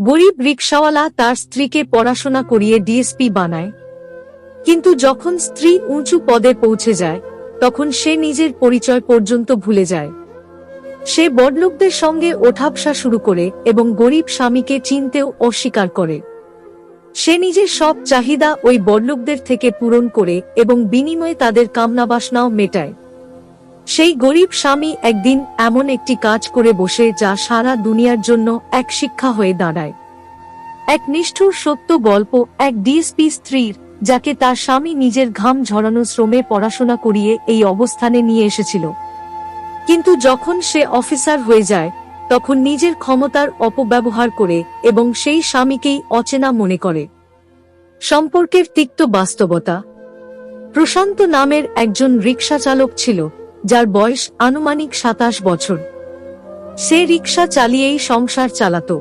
গরিব রিক্সাওয়ালা তার স্ত্রীকে পড়াশোনা করিয়ে ডিএসপি বানায়। কিন্তু যখন স্ত্রী উঁচু পদে পৌঁছে যায়, তখন সে নিজের পরিচয় পর্যন্ত ভুলে যায়। সে বড়লোকদের সঙ্গে ওঠাবসা শুরু করে এবং গরিব স্বামীকে চিনতেও অস্বীকার করে। সে নিজের সব চাহিদা ওই বড়লোকদের থেকে পূরণ করে এবং বিনিময়ে তাদের কামনাবাসনাও মেটায়। সেই গরিব স্বামী একদিন এমন একটি কাজ করে বসে যা সারা দুনিয়ার জন্য এক শিক্ষা হয়ে দাঁড়ায়। এক নিষ্ঠুর সত্য গল্প এক ডিএসপি স্ত্রীর, যাকে তার স্বামী নিজের ঘাম ঝরানো শ্রমে পড়াশোনা করিয়ে এই অবস্থানে নিয়ে এসেছিল। কিন্তু যখন সে অফিসার হয়ে যায়, তখন নিজের ক্ষমতার অপব্যবহার করে এবং সেই স্বামীকেই অচেনা মনে করে। সম্পর্কের তিক্ত বাস্তবতা। প্রশান্ত নামের একজন রিক্সা চালক ছিল। যার বয়স আনুমানিক সাতাশ বছর। সে রিক্সা চালিয়েই সংসার চালাত।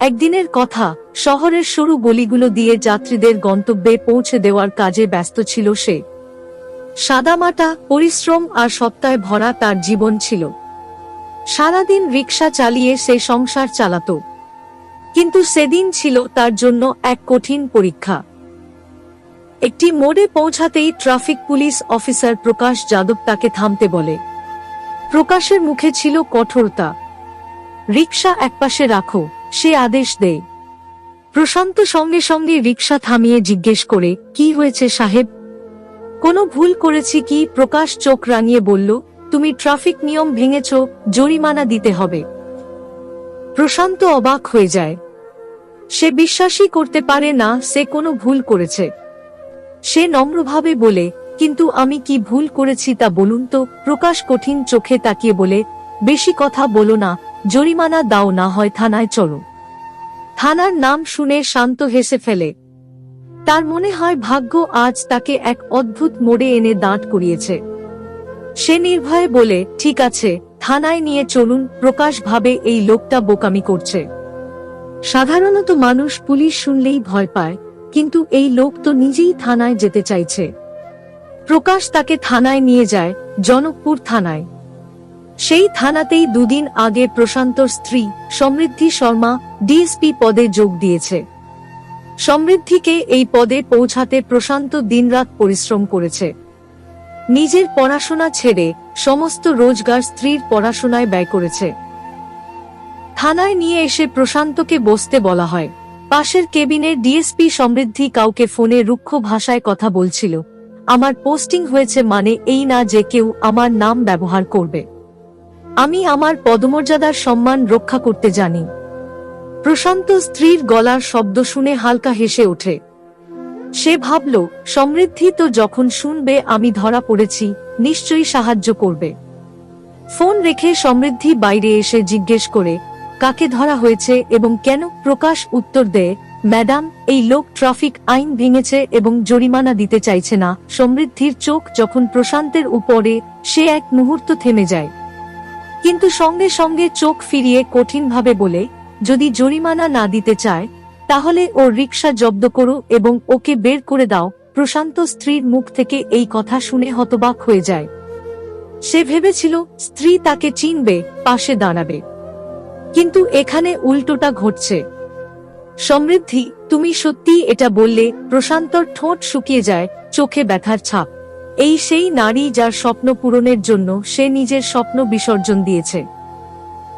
একদিনের কথা, শহরের সরু গলিগুলো দিয়ে যাত্রীদের গন্তব্যে পৌঁছে দেওয়ার কাজে ব্যস্ত ছিল সে। সাদামাটা পরিশ্রম আর সপ্তাহে ভরা তার জীবন ছিল। সারাদিন রিক্সা চালিয়ে সে সংসার চালাত। কিন্তু সেদিন ছিল তার জন্য এক কঠিন পরীক্ষা। একটি মোড়ে পৌঁছাতেই traffic police officer Prakash Yadav তাকে থামতে বলে। প্রকাশের মুখে ছিল কঠোরতা। রিক্সা একপাশে রাখো, সে আদেশ দেয়। প্রশান্ত সঙ্গে সঙ্গে রিক্সা থামিয়ে জিজ্ঞেস করে, কি হয়েছে সাহেব? কোনো ভুল করেছি কি? প্রকাশ চোখ রাঙিয়ে বলল, তুমি ট্রাফিক নিয়ম ভেঙেছ, জরিমানা দিতে হবে প্রশান্ত অবাক হয়ে যায়। সে বিশ্বাসই করতে পারে না, সে কোনো ভুল করেছে। সে নম্রভাবে বলে, কিন্তু আমি কি ভুল করেছি তা বলুন তো? প্রকাশ কঠিন চোখে তাকিয়ে বলে, বেশি কথা বলো না, জরিমানা দাও, না হয় থানায় চলো। থানার নাম শুনে শান্ত হেসে ফেলে। তার মনে হয় ভাগ্য আজ তাকে এক অদ্ভুত মোড়ে এনে দাঁট করিয়েছে। সে নির্ভয়ে বলে, ঠিক আছে, থানায় নিয়ে চলুন, প্রকাশ ভাবে এই লোকটা বোকামি করছে। সাধারণত মানুষ পুলিশ শুনলেই ভয় পায়। কিন্তু এই লোক তো নিজেই থানায় যেতে চাইছে। প্রকাশ তাকে থানায় নিয়ে যায়, জনকপুর থানায়। সেই থানাতেই দুদিন আগে প্রশান্তর স্ত্রী, সমৃদ্ধি শর্মা, ডিএসপি পদে যোগ দিয়েছে। সমৃদ্ধিকে এই পদে পৌঁছাতে প্রশান্ত দিনরাত পরিশ্রম করেছে। নিজের পড়াশোনা ছেড়ে সমস্ত রোজগার স্ত্রীর পড়াশোনায় ব্যয় করেছে। থানায় নিয়ে এসে প্রশান্তকে বসতে বলা হয়। পাশের কেবিনের ডিএসপি সমৃদ্ধি কাউকে ফোনে রুক্ষ ভাষায় কথা বলছিল। আমার পোস্টিং হয়েছে মানে এই না যে কেউ আমার নাম ব্যবহার করবে। আমি আমার পদমর্যাদার সম্মান রক্ষা করতে জানি। প্রশান্ত স্ত্রীর গলার শব্দ শুনে হালকা হেসে ওঠে। সে ভাবল, সমৃদ্ধি তো যখন শুনবে আমি ধরা পড়েছি, নিশ্চয়ই সাহায্য করবে। ফোন রেখে সমৃদ্ধি বাইরে এসে জিজ্ঞেস করে কাকে ধরা হয়েছে এবং কেন প্রকাশ উত্তর দেয় ম্যাডাম, এই লোক ট্রাফিক আইন ভেঙেছে এবং জরিমানা দিতে চাইছে না। সমৃদ্ধির চোখ যখন প্রশান্তের উপরে, সে এক মুহূর্ত থেমে যায়। কিন্তু সঙ্গে সঙ্গে চোখ ফিরিয়ে কঠিনভাবে বলে, যদি জরিমানা না দিতে চায়, তাহলে ও রিক্সা জব্দ করো এবং ওকে বের করে দাও। প্রশান্ত স্ত্রীর মুখ থেকে এই কথা শুনে হতবাক হয়ে যায়। সে ভেবেছিল, স্ত্রী তাকে চিনবে, পাশে দাঁড়াবে। কিন্তু এখানে উল্টোটা ঘটছে। সমৃদ্ধি, তুমি সত্যি এটা বললে, প্রশান্তর ঠোঁট শুকিয়ে যায়, চোখে ব্যথার ছাপ। এই সেই নারী যার স্বপ্ন পূরণের জন্য সে নিজের স্বপ্ন বিসর্জন দিয়েছে।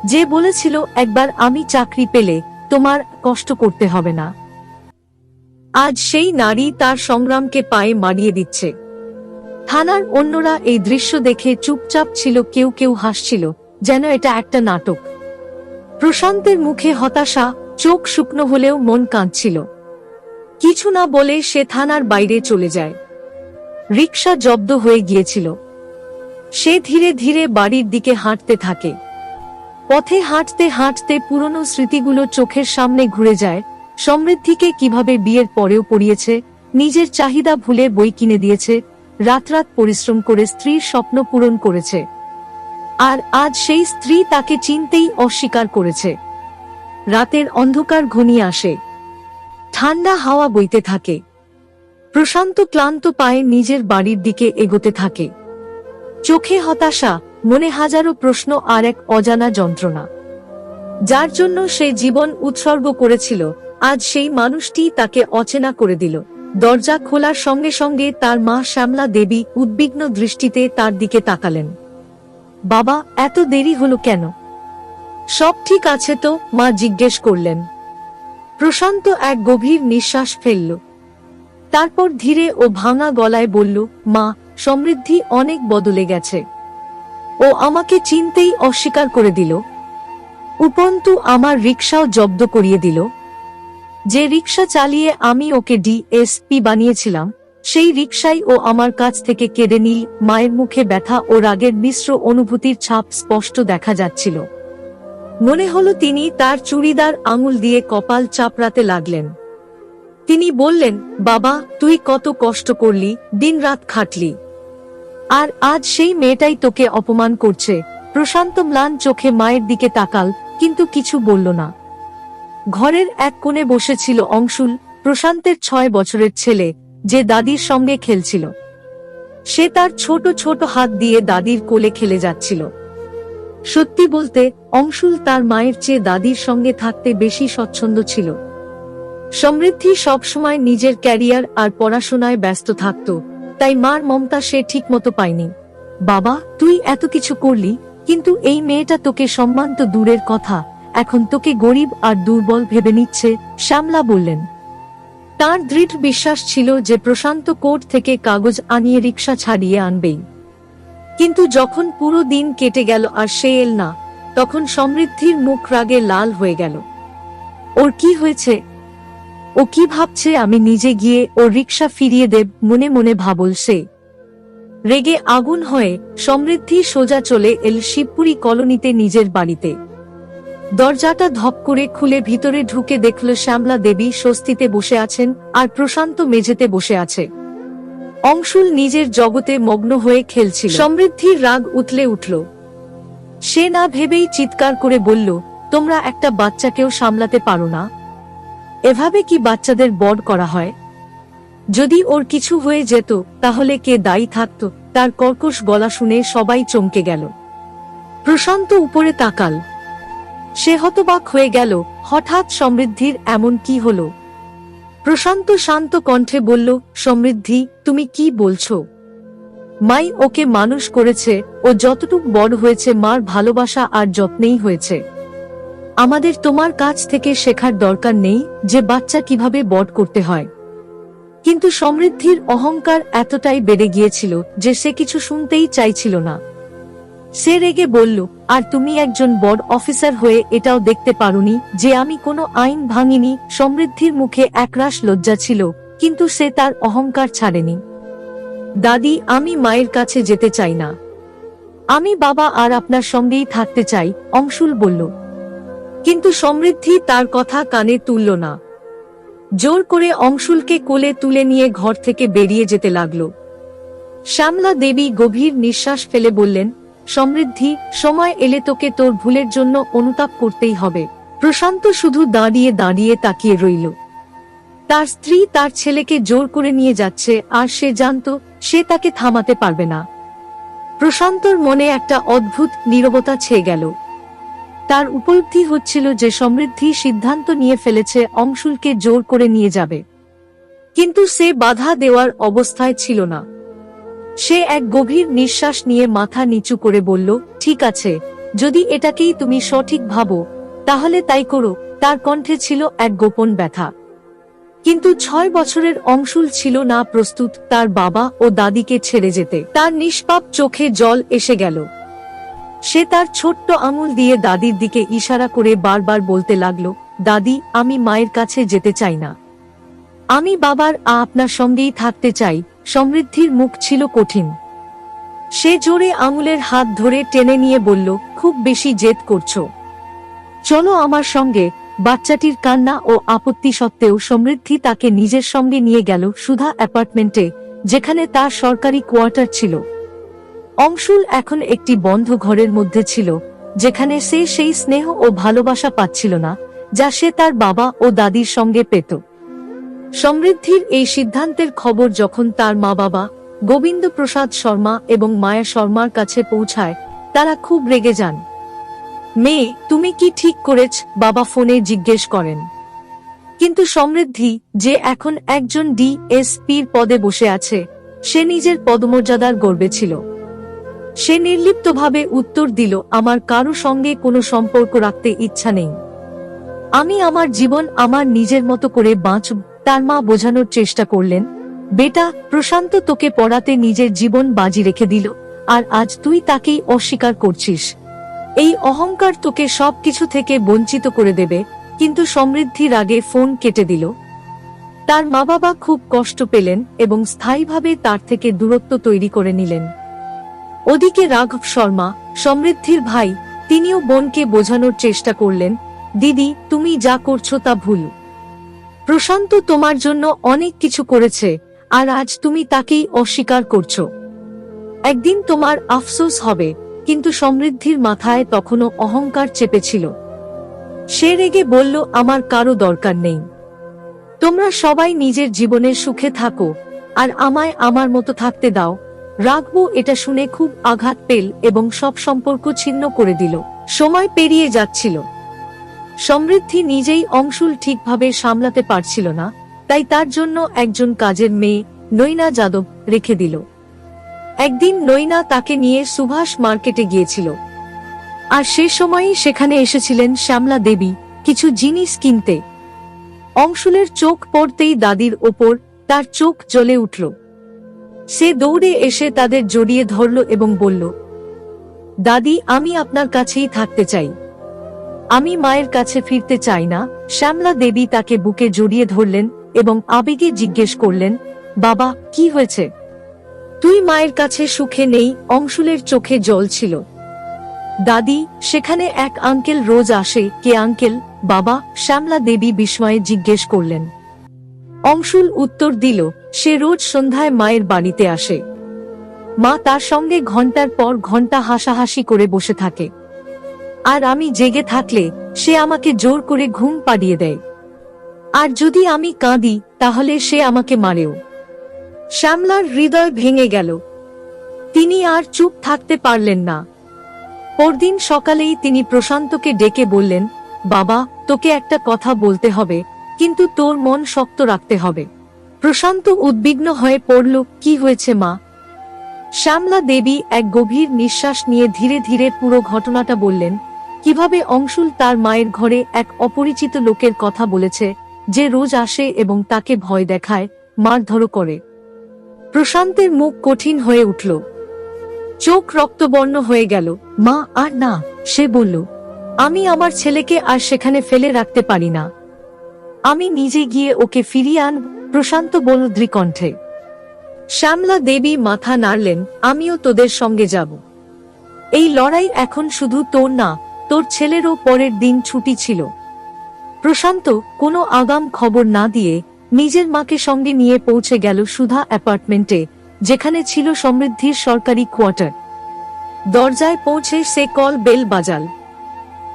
যে বলেছিল, একবার আমি চাকরি পেলে তোমার কষ্ট করতে হবে না। আজ সেই নারী তার সংগ্রামকে পায়ে মারিয়ে দিচ্ছে। থানার অন্যরা এই দৃশ্য দেখে চুপচাপ ছিল, কেউ কেউ হাসছিল, যেন এটা একটা নাটক। প্রশান্তের মুখে হতাশা, চোখ শুকনো হলেও মন কাঁদছিল। কিছু না বলে সে থানার বাইরে চলে যায়। রিক্সা জব্দ হয়ে গিয়েছিল। সে ধীরে ধীরে বাড়ির দিকে হাঁটতে থাকে। পথে হাঁটতে হাঁটতে পুরনো স্মৃতিগুলো চোখের সামনে ঘুরে যায়, সমৃদ্ধিকে কীভাবে বিয়ের পরেও পড়িয়েছে, নিজের চাহিদা ভুলে বই কিনে দিয়েছে রাত রাত পরিশ্রম করে স্ত্রীর স্বপ্ন পূরণ করেছে। আর আজ সেই স্ত্রী তাকে চিনতেই অস্বীকার করেছে। রাতের অন্ধকার ঘনিয়ে আসে। ঠান্ডা হাওয়া বইতে থাকে। প্রশান্ত ক্লান্ত পায়ে নিজের বাড়ির দিকে এগোতে থাকে। চোখে হতাশা, মনে হাজারো প্রশ্ন আর এক অজানা যন্ত্রণা। যার জন্য সে জীবন উৎসর্গ করেছিল, আজ সেই মানুষটি তাকে অচেনা করে দিল। দরজা খোলার সঙ্গে সঙ্গে তার মা শ্যামলা দেবী উদ্বিগ্ন দৃষ্টিতে তার দিকে তাকালেন। বাবা, এত দেরি হলো কেন? সব ঠিক আছে তো? মা জিজ্ঞেস করলেন। প্রশান্ত এক গভীর নিঃশ্বাস ফেলল। তারপর ধীরে ও ভাঙা গলায় বলল, মা, সমৃদ্ধি অনেক বদলে গেছে। ও আমাকে চিনতেই অস্বীকার করে দিল। উপন্তু আমার রিক্সাও জব্দ করিয়ে দিল। যে রিক্সা চালিয়ে আমি ওকে ডিএসপি বানিয়েছিলাম সেই রিক্সাই ও আমার কাছ থেকে কেড়ে নিল। মায়ের মুখে ব্যথা ও রাগের মিশ্র অনুভূতির ছাপ স্পষ্ট দেখা যাচ্ছিল। মনে হলো তিনি তার চুড়িদার আঙুল দিয়ে কপাল চাপড়াতে লাগলেন। তিনি বললেন, বাবা, তুই কত কষ্ট করলি, দিনরাত খাটলি। আর আজ সেই মেয়েটাই তোকে অপমান করছে। প্রশান্ত ম্লান চোখে মায়ের দিকে তাকাল, কিন্তু কিছু বলল না। ঘরের এক কোণে বসেছিল অংশুল, প্রশান্তের ছয় বছরের ছেলে। যে দাদির সঙ্গে খেলছিল। সে তার ছোট ছোট হাত দিয়ে দাদির কোলে খেলে যাচ্ছিল। সত্যি বলতে, অংশুল তার মায়ের চেয়ে দাদির সঙ্গে থাকতে বেশি স্বচ্ছন্দ ছিল। সমৃদ্ধি সবসময় নিজের ক্যারিয়ার আর পড়াশোনায় ব্যস্ত থাকত, তাই মার মমতা সে ঠিকমতো পায়নি। বাবা, তুই এত কিছু করলি, কিন্তু এই মেয়েটা তোকে সম্মান তো দূরের কথা, এখন তোকে গরিব আর দুর্বল ভেবে নিচ্ছে, শ্যামলা বললেন। তার দৃঢ় বিশ্বাস ছিল যে প্রশান্ত কোর্ট থেকে কাগজ আনিয়ে রিক্সা ছাড়িয়ে আনবেই। কিন্তু যখন পুরো দিন কেটে গেল আর সে এল না, তখন সমৃদ্ধির মুখ রাগে লাল হয়ে গেল। ওর কি হয়েছে? ও কি ভাবছে আমি নিজে গিয়ে ওর রিক্সা ফিরিয়ে দেব, মনে মনে ভাবল সে। রেগে আগুন হয়ে সমৃদ্ধি সোজা চলে এল শিবপুরি কলোনিতে নিজের বাড়িতে। দরজাটা ধপ করে খুলে ভিতরে ঢুকে দেখল শ্যামলা দেবী স্বস্তিতে বসে আছেন আর প্রশান্ত মেঝেতে বসে আছে। অংশুল নিজের জগতে মগ্ন হয়ে খেলছিল। সমৃদ্ধির রাগ উতলে উঠল। সে না ভেবেই চিৎকার করে বলল, তোমরা একটা বাচ্চাকেও সামলাতে পারো না। এভাবে কি বাচ্চাদের বড় করা হয়? যদি ওর কিছু হয়ে যেত, তাহলে কে দায়ী থাকত? তার কর্কশ গলা শুনে সবাই চমকে গেল। প্রশান্ত উপরে তাকাল। সে হতবাক হয়ে গেল, হঠাৎ সমৃদ্ধির এমন কি হল? প্রশান্ত শান্ত কণ্ঠে বলল, সমৃদ্ধি, তুমি কি বলছো? মাই ওকে মানুষ করেছে ও যতটুক বড় হয়েছে মার ভালোবাসা আর যত্নেই হয়েছে। আমাদের তোমার কাছ থেকে শেখার দরকার নেই যে বাচ্চা কীভাবে বড় করতে হয়। কিন্তু সমৃদ্ধির অহংকার এতটাই বেড়ে গিয়েছিল যে সে কিছু শুনতেই চাইছিল না। সে রেগে বলল আর তুমি একজন বড় অফিসার হয়ে এটাও দেখতে পারোনি যে আমি কোনো আইন ভাঙিনি, সমৃদ্ধির মুখে একরাশ লজ্জা ছিল, কিন্তু সে তার অহংকার ছাড়েনি। দাদি, আমি মায়ের কাছে যেতে চাই না। আমি বাবা আর আপনার সঙ্গেই থাকতে চাই, অংশুল বলল। কিন্তু সমৃদ্ধি তার কথা কানে তুলল না। জোর করে অংশুলকে কোলে তুলে নিয়ে ঘর থেকে বেরিয়ে যেতে লাগল। শ্যামলা দেবী গভীর নিঃশ্বাস ফেলে বললেন সমৃদ্ধি, সময় এলে তোকে তোর ভুলের জন্য অনুতাপ করতেই হবে। প্রশান্ত শুধু দাঁড়িয়ে দাঁড়িয়ে তাকিয়ে রইল। তার স্ত্রী তার ছেলেকে জোর করে নিয়ে যাচ্ছে, আর সে জানত সে তাকে থামাতে পারবে না। প্রশান্তর মনে একটা অদ্ভুত নীরবতা ছেয়ে গেল। তার উপলব্ধি হচ্ছিল যে সমৃদ্ধি সিদ্ধান্ত নিয়ে ফেলেছে অংশুলকে জোর করে নিয়ে যাবে। কিন্তু সে বাধা দেওয়ার অবস্থায় ছিল না। সে এক গভীর নিঃশ্বাস নিয়ে মাথা নিচু করে বলল, ঠিক আছে। যদি এটাকেই তুমি সঠিক ভাবো, তাহলে তাই করো। তার কণ্ঠে ছিল এক গোপন ব্যথা। কিন্তু ছয় বছরের অংশুল ছিল না প্রস্তুত তার বাবা ও দাদিকে ছেড়ে যেতে। তার নিষ্পাপ চোখে জল এসে গেল। সে তার ছোট্ট আঙুল দিয়ে দাদির দিকে ইশারা করে বারবার বলতে লাগল, দাদি, আমি মায়ের কাছে যেতে চাই না। আমি বাবার আপনার সঙ্গেই থাকতে চাই। সমৃদ্ধির মুখ ছিল কঠিন। সে জোরে আঙুলের হাত ধরে টেনে নিয়ে বলল, খুব বেশি জেদ করছ। চলো আমার সঙ্গে। বাচ্চাটির কান্না ও আপত্তি সত্ত্বেও সমৃদ্ধি তাকে নিজের সঙ্গে নিয়ে গেল সুধা অ্যাপার্টমেন্টে, যেখানে তার সরকারি কোয়ার্টার ছিল। অংশুল এখন একটি বন্ধ ঘরের মধ্যে ছিল, যেখানে সে সেই স্নেহ ও ভালোবাসা পাচ্ছিল না, যা সে তার বাবা ও দাদির সঙ্গে পেত। সমৃদ্ধির এই সিদ্ধান্তের খবর যখন তার মা বাবা গোবিন্দ প্রসাদ শর্মা এবং মায়া শর্মার কাছে পৌঁছায়, তারা খুব রেগে যান। মেয়ে, তুমি কি ঠিক করেছ? বাবা ফোনে জিজ্ঞেস করেন। কিন্তু সমৃদ্ধি, যে এখন একজন ডিএসপির পদে বসে আছে, সে নিজের পদমর্যাদার গর্বে ছিল। সে নির্লিপ্তভাবে উত্তর দিল, আমার কারও সঙ্গে কোনো সম্পর্ক রাখতে ইচ্ছা নেই। আমি আমার জীবন আমার নিজের মতো করে বাঁচব। তার মা বোঝানোর চেষ্টা করলেন, বেটা, প্রশান্ত তোকে পড়াতে নিজের জীবন বাজি রেখে দিল, আর আজ তুই তাকেই অস্বীকার করছিস। এই অহংকার তোকে সবকিছু থেকে বঞ্চিত করে দেবে, কিন্তু সমৃদ্ধির আগে ফোন কেটে দিল। তার মা বাবা খুব কষ্ট পেলেন এবং স্থায়ীভাবে তার থেকে দূরত্ব তৈরি করে নিলেন। ওদিকে রাঘব শর্মা, সমৃদ্ধির ভাই, তিনিও বোনকে বোঝানোর চেষ্টা করলেন, দিদি, তুমি যা করছ তা ভুল। প্রশান্ত তোমার জন্য অনেক কিছু করেছে, আর আজ তুমি তাকেই অস্বীকার করছ। একদিন তোমার আফসোস হবে, কিন্তু সমৃদ্ধির মাথায় তখনও অহংকার চেপেছিল। সে রেগে বলল, আমার কারও দরকার নেই। তোমরা সবাই নিজের জীবনের সুখে থাকো, আর আমায় আমার মতো থাকতে দাও। রাগবো এটা শুনে খুব আঘাত পেল এবং সব সম্পর্ক ছিন্ন করে দিল। সময় পেরিয়ে যাচ্ছিল। সমৃদ্ধি নিজেই অংশুল ঠিকভাবে সামলাতে পারছিল না, তাই তার জন্য একজন কাজের মেয়ে নৈনা যাদব রেখে দিল। একদিন নৈনা তাকে নিয়ে সুভাষ মার্কেটে গিয়েছিল। আর সে সময়ই সেখানে এসেছিলেন শ্যামলা দেবী কিছু জিনিস কিনতে। অংশুলের চোখ পড়তেই দাদির ওপর তার চোখ জ্বলে উঠল। সে দৌড়ে এসে তাদের জড়িয়ে ধরল এবং বলল, দাদি, আমি আপনার কাছেই থাকতে চাই। আমি মায়ের কাছে ফিরতে চাই না। শ্যামলা দেবী তাকে বুকে জড়িয়ে ধরলেন এবং আবেগে জিজ্ঞেস করলেন, বাবা, কি হয়েছে? তুই মায়ের কাছে সুখে নেই, অংশুলের চোখে জল ছিল। দাদি, সেখানে এক আঙ্কেল রোজ আসে। কে আঙ্কেল? বাবা, শ্যামলা দেবী বিস্ময়ে জিজ্ঞেস করলেন। অংশুল উত্তর দিল, সে রোজ সন্ধ্যায় মায়ের বাড়িতে আসে। মা তার সঙ্গে ঘণ্টার পর ঘণ্টা হাসাহাসি করে বসে থাকে। আর আমি জেগে থাকলে সে আমাকে জোর করে ঘুম পাড়িয়ে দেয়। আর যদি আমি কাঁদি, তাহলে সে আমাকে মারেও। শ্যামলার হৃদয় ভেঙে গেল। তিনি আর চুপ থাকতে পারলেন না। পরদিন সকালেই তিনি প্রশান্তকে ডেকে বললেন, বাবা, তোকে একটা কথা বলতে হবে, কিন্তু তোর মন শক্ত রাখতে হবে। প্রশান্ত উদ্বিগ্ন হয়ে পড়ল, কি হয়েছে মা? শ্যামলা দেবী এক গভীর নিঃশ্বাস নিয়ে ধীরে ধীরে পুরো ঘটনাটা বললেন কীভাবে অংশুল তার মায়ের ঘরে এক অপরিচিত লোকের কথা বলেছে, যে রোজ আসে এবং তাকে ভয় দেখায়, মারধরও করে। প্রশান্তের মুখ কঠিন হয়ে উঠল। চোখ রক্তবর্ণ হয়ে গেল। মা, আর না, সে বলল। আমি আমার ছেলেকে আর সেখানে ফেলে রাখতে পারি না। আমি নিজে গিয়ে ওকে ফিরিয়ে আন প্রশান্ত বলল দৃকণ্ঠে। শ্যামলা দেবী মাথা নাড়লেন, আমিও তোদের সঙ্গে যাব। এই লড়াই এখন শুধু তোর না তোর ছেলেরও পরের দিন ছুটি ছিল। প্রশান্ত কোনো আগাম খবর না দিয়ে নিজের মাকে সঙ্গে নিয়ে পৌঁছে গেল সুধা অ্যাপার্টমেন্টে, যেখানে ছিল সমৃদ্ধির সরকারি কোয়ার্টার। দরজায় পৌঁছে সে কল বেল বাজাল।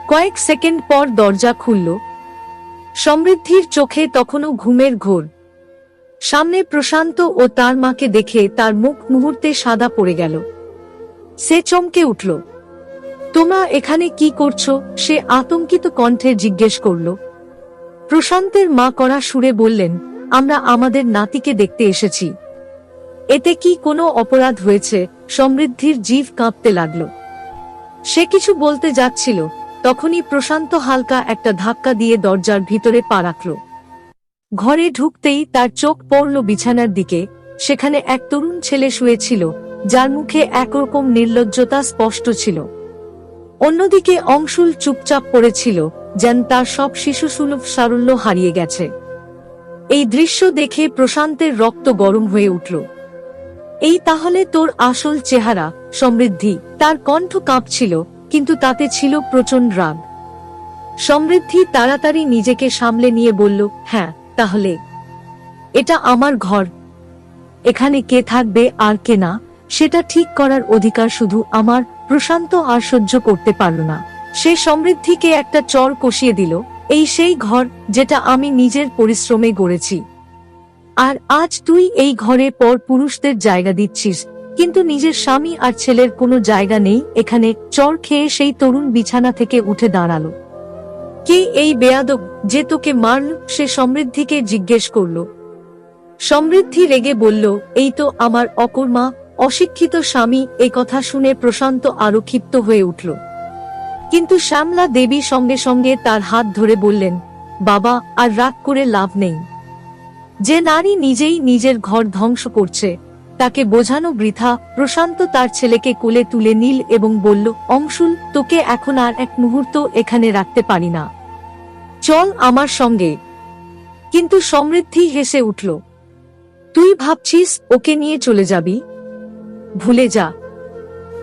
কয়েক সেকেন্ড পর দরজা খুলল। সমৃদ্ধির চোখে তখনও ঘুমের ঘোর। সামনে প্রশান্ত ও তার মাকে দেখে তার মুখ মুহূর্তে সাদা পড়ে গেল। সে চমকে উঠল। তোমরা এখানে কি করছ? সে আতঙ্কিত কণ্ঠে জিজ্ঞেস করল। প্রশান্তের মা করা সুরে বললেন, আমরা আমাদের নাতিকে দেখতে এসেছি। এতে কি কোনো অপরাধ হয়েছে? সমৃদ্ধির জীব কাঁপতে লাগল। সে কিছু বলতে যাচ্ছিল, তখনই প্রশান্ত হালকা একটা ধাক্কা দিয়ে দরজার ভিতরে পা রাখল। ঘরে ঢুকতেই তার চোখ পড়ল বিছানার দিকে, সেখানে এক তরুণ ছেলে শুয়েছিল যার মুখে একরকম নির্লজ্জতা স্পষ্ট ছিল। অন্যদিকে অংশুল চুপচাপ পড়েছিল যেন তার সব শিশুসুলভ সারল্য হারিয়ে গেছে। এই দৃশ্য দেখে প্রশান্তের রক্ত গরম হয়ে উঠল। এই তাহলে তোর আসল চেহারা, সমৃদ্ধি, তার কণ্ঠ কাঁপছিল, কিন্তু তাতে ছিল প্রচণ্ড রাগ। সমৃদ্ধি তাড়াতাড়ি নিজেকে সামলে নিয়ে বলল হ্যাঁ তাহলে। এটা আমার ঘর। এখানে কে থাকবে আর কে না, সেটা ঠিক করার অধিকার শুধু আমার প্রশান্ত আর সহ্য করতে পারল না। সে সমৃদ্ধিকে একটা চর কষিয়ে দিল, এই সেই ঘর যেটা আমি নিজের পরিশ্রমে গড়েছি। আর আজ তুই এই ঘরে পর পুরুষদের জায়গা দিচ্ছিস, কিন্তু নিজের স্বামী আর ছেলের কোনো জায়গা নেই, এখানে চর খেয়ে সেই তরুণ বিছানা থেকে উঠে দাঁড়াল। কে এই বেয়াদব যে তোকে মারল, সে সমৃদ্ধিকে জিজ্ঞেস করল। সমৃদ্ধি রেগে বলল, এই তো আমার অকর্মা অশিক্ষিত স্বামী এ কথা শুনে প্রশান্ত আরও ক্ষিপ্ত হয়ে উঠল। কিন্তু শ্যামলা দেবী সঙ্গে সঙ্গে তার হাত ধরে বললেন, বাবা, আর রাগ করে লাভ নেই। যে নারী নিজেই নিজের ঘর ধ্বংস করছে, তাকে বোঝানো বৃথা, প্রশান্ত তার ছেলেকে কোলে তুলে নীল এবং বলল, অংশুল, তোকে এখন আর এক মুহূর্ত এখানে রাখতে পারি না। চল আমার সঙ্গে। কিন্তু সমৃদ্ধি হেসে উঠল, তুই ভাবছিস ওকে নিয়ে চলে যাবি? ভুলে যা।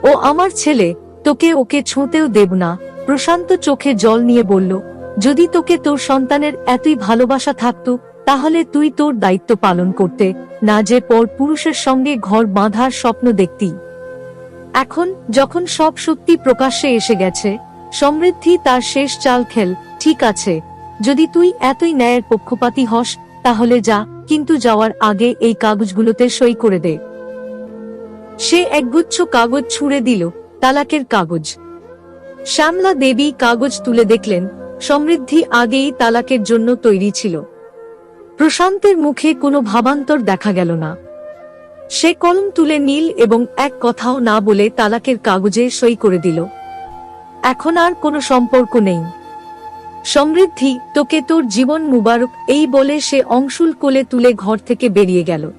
ও আমার ছেলে, তোকে ওকে ছুঁতেও দেব না। প্রশান্ত চোখে জল নিয়ে বলল, যদি তোকে তোর সন্তানের এতই ভালোবাসা থাকতো, তাহলে তুই তোর দায়িত্ব পালন করতে, না যে পর পুরুষের সঙ্গে ঘর বাঁধার স্বপ্ন দেখতি। এখন যখন সব সত্যি প্রকাশ্যে এসে গেছে, সমৃদ্ধি তার শেষ চাল খেল, ঠিক আছে, যদি তুই এতই ন্যায়ের পক্ষপাতী হস, তাহলে যা, কিন্তু যাওয়ার আগে এই কাগজগুলোতে সই করে দে। সে একগুচ্ছ কাগজ ছুঁড়ে দিল, তালাকের কাগজ। শ্যামলা দেবী কাগজ তুলে দেখলেন, সমৃদ্ধি আগেই তালাকের জন্য তৈরি ছিল। প্রশান্তের মুখে কোনো ভাবান্তর দেখা গেল না। সে কলম তুলে নীল এবং এক কথাও না বলে তালাকের কাগজে সই করে দিল। এখন আর কোনো সম্পর্ক নেই। সমৃদ্ধি, তোকে তোর জীবন মুবারক এই বলে সে অংশুল কোলে তুলে ঘর থেকে বেরিয়ে গেল।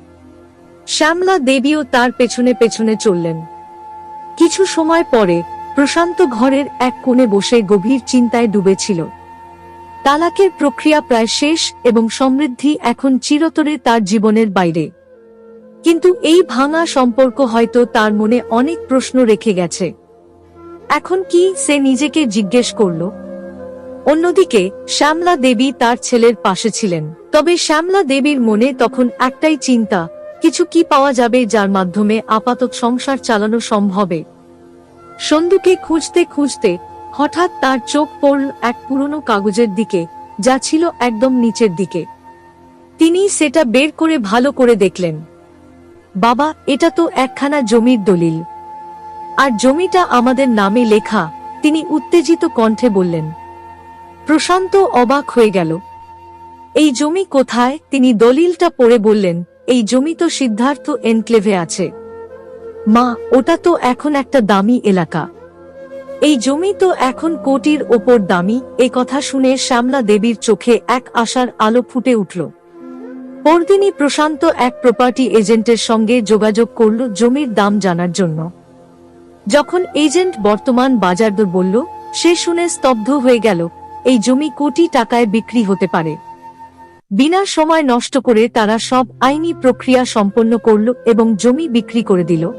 শ্যামলা দেবীও তার পেছনে পেছনে চললেন। কিছু সময় পরে প্রশান্ত ঘরের এক কোণে বসে গভীর চিন্তায় ডুবেছিল। তালাকের প্রক্রিয়া প্রায় শেষ এবং সমৃদ্ধি এখন চিরতরে তার জীবনের বাইরে। কিন্তু এই ভাঙা সম্পর্ক হয়তো তার মনে অনেক প্রশ্ন রেখে গেছে। এখন কি সে নিজেকে জিজ্ঞেস করল? অন্যদিকে, শ্যামলা দেবী তার ছেলের পাশে ছিলেন। তবে শ্যামলা দেবীর মনে তখন একটাই চিন্তা কিছু কি পাওয়া যাবে যার মাধ্যমে আপাতত সংসার চালানো সম্ভবে সন্দুকে খুঁজতে খুঁজতে হঠাৎ তার চোখ পড়ল এক পুরনো কাগজের দিকে, যা ছিল একদম নিচের দিকে। তিনি সেটা বের করে ভালো করে দেখলেন। বাবা, এটা তো একখানা জমির দলিল। আর জমিটা আমাদের নামে লেখা, তিনি উত্তেজিত কণ্ঠে বললেন। প্রশান্ত অবাক হয়ে গেল। এই জমি কোথায়? তিনি দলিলটা পড়ে বললেন এই জমি তো সিদ্ধার্থ এনক্লেভে আছে। মা, ওটা তো এখন একটা দামি এলাকা। এই জমি তো এখন কোটির ওপর দামি, এ কথা শুনে শ্যামলা দেবীর চোখে এক আশার আলো ফুটে উঠল। পরদিনই প্রশান্ত এক প্রপার্টি এজেন্টের সঙ্গে যোগাযোগ করল জমির দাম জানার জন্য। যখন এজেন্ট বর্তমান বাজার দর বলল, সে শুনে স্তব্ধ হয়ে গেল, এই জমি কোটি টাকায় বিক্রি হতে পারে। বিনা সময় নষ্ট করে তারা সব আইনি প্রক্রিয়া সম্পন্ন করল এবং জমি বিক্রি করে দিল।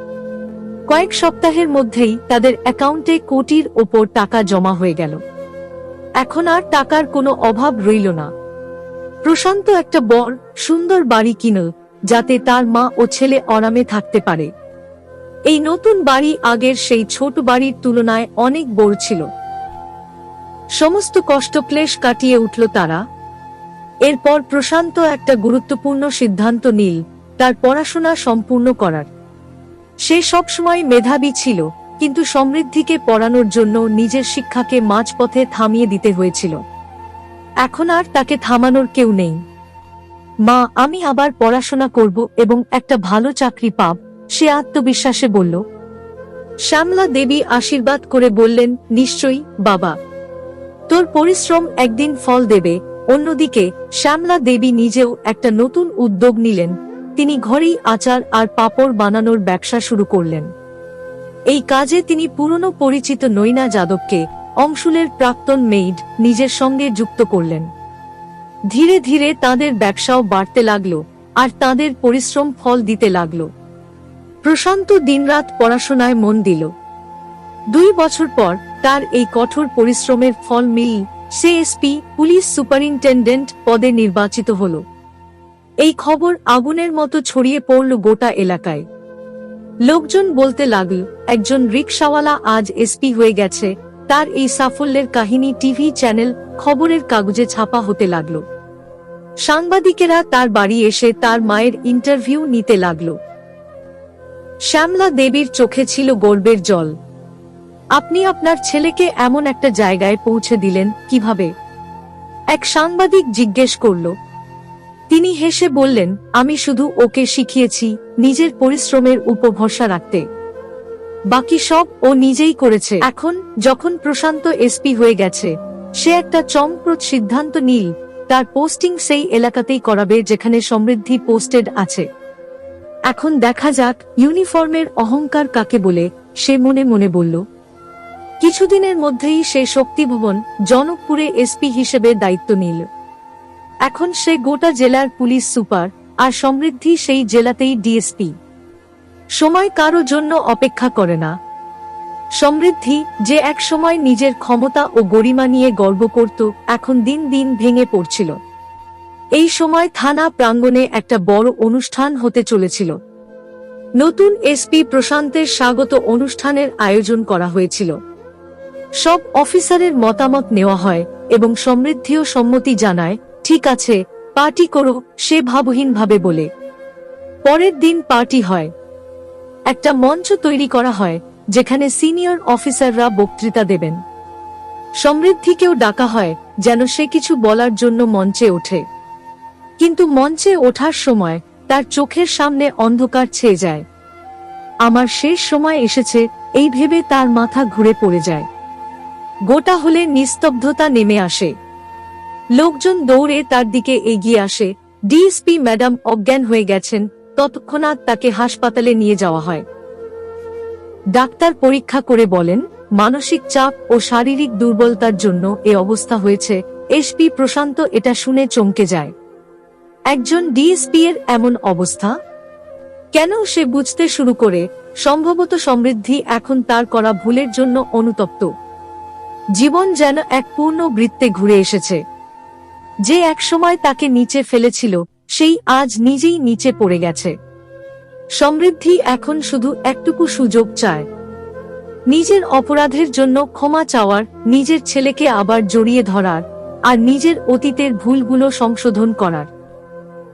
কয়েক সপ্তাহের মধ্যেই তাদের অ্যাকাউন্টে কোটির ওপর টাকা জমা হয়ে গেল। এখন আর টাকার কোনো অভাব রইল না। প্রশান্ত একটা বড়, সুন্দর বাড়ি কিনল যাতে তার মা ও ছেলে অনামে থাকতে পারে। এই নতুন বাড়ি আগের সেই ছোট বাড়ির তুলনায় অনেক বড় ছিল। সমস্ত কষ্ট ক্লেশ কাটিয়ে উঠল তারা। এরপর প্রশান্ত একটা গুরুত্বপূর্ণ সিদ্ধান্ত নিল, তার পড়াশোনা সম্পূর্ণ করার। সে সবসময় মেধাবী ছিল, কিন্তু সমৃদ্ধিকে পড়ানোর জন্য নিজের শিক্ষাকে মাঝপথে থামিয়ে দিতে হয়েছিল। এখন আর তাকে থামানোর কেউ নেই। মা, আমি আবার পড়াশোনা করব এবং একটা ভালো চাকরি পাব, সে আত্মবিশ্বাসে বলল। শ্যামলা দেবী আশীর্বাদ করে বললেন, নিশ্চয়ই, বাবা। তোর পরিশ্রম একদিন ফল দেবে অন্যদিকে, শ্যামলা দেবী নিজেও একটা নতুন উদ্যোগ নিলেন। তিনি ঘরেই আচার আর পাপড় বানানোর ব্যবসা শুরু করলেন। এই কাজে তিনি পুরনো পরিচিত নৈনা যাদবকে অংশুলের প্রাক্তন মেইড নিজের সঙ্গে যুক্ত করলেন। ধীরে ধীরে তাদের ব্যবসাও বাড়তে লাগল আর তাদের পরিশ্রম ফল দিতে লাগল। প্রশান্ত দিনরাত পড়াশোনায় মন দিল। দুই বছর পর তার এই কঠোর পরিশ্রমের ফল মিল সে এসপি পুলিশ সুপারিনটেন্ডেন্ট পদে নির্বাচিত হল। এই খবর আগুনের মতো ছড়িয়ে পড়ল গোটা এলাকায়। লোকজন বলতে লাগল, একজন রিকশাওয়ালা আজ এসপি হয়ে গেছে, তার এই সাফল্যের কাহিনী টিভি চ্যানেল খবরের কাগজে ছাপা হতে লাগল। সাংবাদিকেরা তার বাড়ি এসে তার মায়ের ইন্টারভিউ নিতে লাগল। শ্যামলা দেবীর চোখে ছিল গর্বের জল। আপনি আপনার ছেলেকে এমন একটা জায়গায় পৌঁছে দিলেন কীভাবে? এক সাংবাদিক জিজ্ঞেস করল, তিনি হেসে বললেন, আমি শুধু ওকে শিখিয়েছি নিজের পরিশ্রমের উপভরসা রাখতে। বাকি সব ও নিজেই করেছে। এখন যখন প্রশান্ত এসপি হয়ে গেছে, সে একটা চমপ্রদ সিদ্ধান্ত নীল। তার পোস্টিং সেই এলাকাতেই করাবে যেখানে সমৃদ্ধি পোস্টেড আছে। এখন দেখা যাক ইউনিফর্মের অহংকার কাকে বলে, সে মনে মনে বলল কিছুদিনের মধ্যেই সে শক্তিভবন জনকপুরে এসপি হিসেবে দায়িত্ব নিল। এখন সে গোটা জেলার পুলিশ সুপার, আর সমৃদ্ধি সেই জেলাতেই ডিএসপি। সময় কারও জন্য অপেক্ষা করে না। সমৃদ্ধি যে এক সময় নিজের ক্ষমতা ও গরিমা নিয়ে গর্ব করত, এখন দিন দিন ভেঙে পড়ছিল। এই সময় থানা প্রাঙ্গণে একটা বড় অনুষ্ঠান হতে চলেছিল। নতুন এসপি প্রশান্তের স্বাগত অনুষ্ঠানের আয়োজন করা হয়েছিল। সব অফিসারের মতামত নেওয়া হয় এবং সমৃদ্ধিও সম্মতি জানায়, ঠিক আছে, পার্টি করো, সে ভাবহীনভাবে বলে। পরের দিন পার্টি হয়। একটা মঞ্চ তৈরি করা হয়, যেখানে সিনিয়র অফিসাররা বক্তৃতা দেবেন। সমৃদ্ধিকেও ডাকা হয়, যেন সে কিছু বলার জন্য মঞ্চে ওঠে। কিন্তু মঞ্চে ওঠার সময় তার চোখের সামনে অন্ধকার ছেয়ে যায়। আমার শেষ সময় এসেছে, এই ভেবে তার মাথা ঘুরে পড়ে যায়। গোটা হলে নিস্তব্ধতা নেমে আসে। লোকজন দৌড়ে তার দিকে এগিয়ে আসে। ডিএসপি ম্যাডাম অজ্ঞান হয়ে গেছেন, তৎক্ষণাৎ তাকে হাসপাতালে নিয়ে যাওয়া হয়। ডাক্তার পরীক্ষা করে বলেন, মানসিক চাপ ও শারীরিক দুর্বলতার জন্য এ অবস্থা হয়েছে। এসপি প্রশান্ত এটা শুনে চমকে যায়। একজন ডিএসপি এর এমন অবস্থা? কেন সে বুঝতে শুরু করে? সম্ভবত সমৃদ্ধি এখন তার করা ভুলের জন্য অনুতপ্ত। জীবন যেন এক পূর্ণ বৃত্তে ঘুরে এসেছে। যে একসময় তাকে নিচে ফেলেছিল, সেই আজ নিজেই নিচে পড়ে গেছে। সমৃদ্ধি এখন শুধু একটুকু সুযোগ চায়। নিজের অপরাধের জন্য ক্ষমা চাওয়ার, নিজের ছেলেকে আবার জড়িয়ে ধরার, আর নিজের অতীতের ভুলগুলো সংশোধন করার।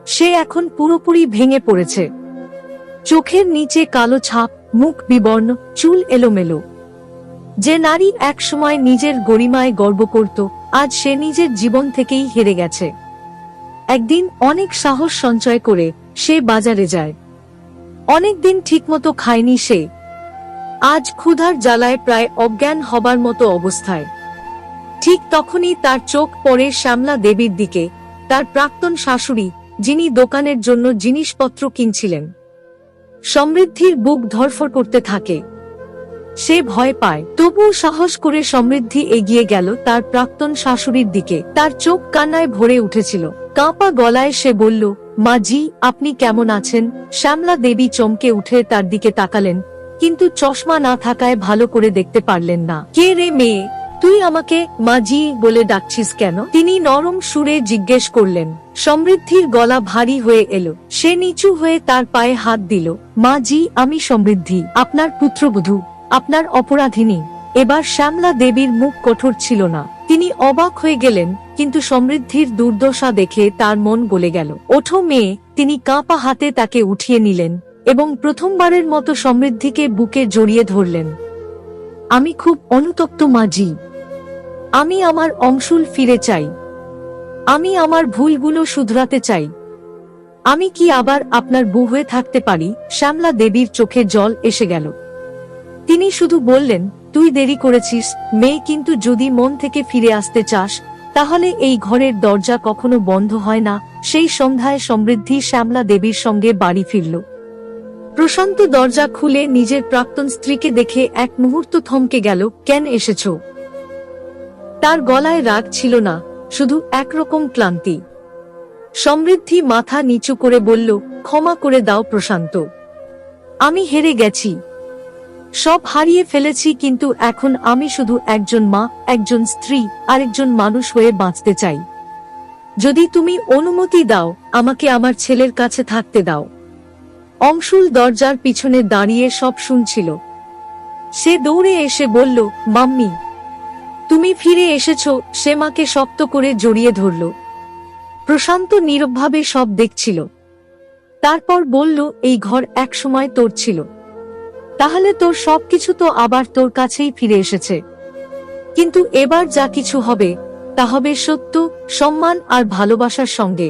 সে এখন পুরোপুরি ভেঙে পড়েছে। চোখের নিচে কালো ছাপ, মুখ বিবর্ণ, চুল এলোমেলো। যে নারী একসময় নিজের গরিমায় গর্ব করত, আজ সে নিজের জীবন থেকেই হেরে গেছে। একদিন অনেক সাহস সঞ্চয় করে সে বাজারে যায়। অনেকদিন ঠিকমতো খায়নি সে। আজ ক্ষুধার জ্বালায় প্রায় অজ্ঞান হবার মতো অবস্থায়। ঠিক তখনই তার চোখ পড়ে শ্যামলা দেবীর দিকে, তার প্রাক্তন শাশুড়ি, যিনি দোকানের জন্য জিনিসপত্র কিনছিলেন। সমৃদ্ধির বুক ধরফর করতে থাকে। সে ভয় পায়। তবুও সাহস করে সমৃদ্ধি এগিয়ে গেল তার প্রাক্তন শাশুড়ির দিকে। তার চোখ কান্নায় ভরে উঠেছিল। কাঁপা গলায় সে বলল, মা জি, আপনি কেমন আছেন? শ্যামলা দেবী চমকে উঠে তার দিকে তাকালেন, কিন্তু চশমা না থাকায় ভালো করে দেখতে পারলেন না। কে রে মেয়ে? তুই আমাকে মা জি বলে ডাকছিস কেন? তিনি নরম সুরে জিজ্ঞেস করলেন। সমৃদ্ধির গলা ভারী হয়ে এলো। সে নিচু হয়ে তার পায়ে হাত দিল। মা জি, আমি সমৃদ্ধি, আপনার পুত্রবধূ। আপনার অপরাধিনী। এবার শ্যামলা দেবীর মুখ কঠোর ছিল না। তিনি অবাক হয়ে গেলেন, কিন্তু সমৃদ্ধির দুর্দশা দেখে তার মন গলে গেল। ওঠো মেয়ে, তিনি কাঁপা হাতে তাকে উঠিয়ে নিলেন এবং প্রথমবারের মতো সমৃদ্ধিকে বুকে জড়িয়ে ধরলেন। আমি খুব অনুতপ্ত মাঝি আমি আমার অংশুল ফিরে চাই। আমি আমার ভুলগুলো শুধরাতে চাই। আমি কি আবার আপনার বউ হয়ে থাকতে পারি? শ্যামলা দেবীর চোখে জল এসে গেল। তিনি শুধু বললেন, তুই দেরি করেছিস, মেয়ে, কিন্তু যদি মন থেকে ফিরে আসতে চাস, তাহলে এই ঘরের দরজা কখনো বন্ধ হয় না। সেই সন্ধ্যায় সমৃদ্ধি শ্যামলা দেবীর সঙ্গে বাড়ি ফিরল। প্রশান্ত দরজা খুলে নিজের প্রাক্তন স্ত্রীকে দেখে এক মুহূর্ত থমকে গেল, কেন এসেছ? তার গলায় রাগ ছিল না, শুধু একরকম ক্লান্তি। সমৃদ্ধি মাথা নিচু করে বলল, ক্ষমা করে দাও প্রশান্ত। আমি হেরে গেছি। সব হারিয়ে ফেলেছি কিন্তু এখন আমি শুধু একজন মা, একজন স্ত্রী, আরেকজন মানুষ হয়ে বাঁচতে চাই। যদি তুমি অনুমতি দাও, আমাকে আমার ছেলের কাছে থাকতে দাও। অংশুল দরজার পিছনে দাঁড়িয়ে সব শুনছিল। সে দৌড়ে এসে বলল, মাম্মি, তুমি ফিরে এসেছ। সে মাকে শক্ত করে জড়িয়ে ধরল। প্রশান্ত নীরবভাবে সব দেখছিল। তারপর বলল, এই ঘর একসময় তোর ছিল। তাহলে তোর সবকিছু তো আবার তোর কাছেই ফিরে এসেছে। কিন্তু এবার যা কিছু হবে, তা হবে সত্য, সম্মান আর ভালোবাসার সঙ্গে।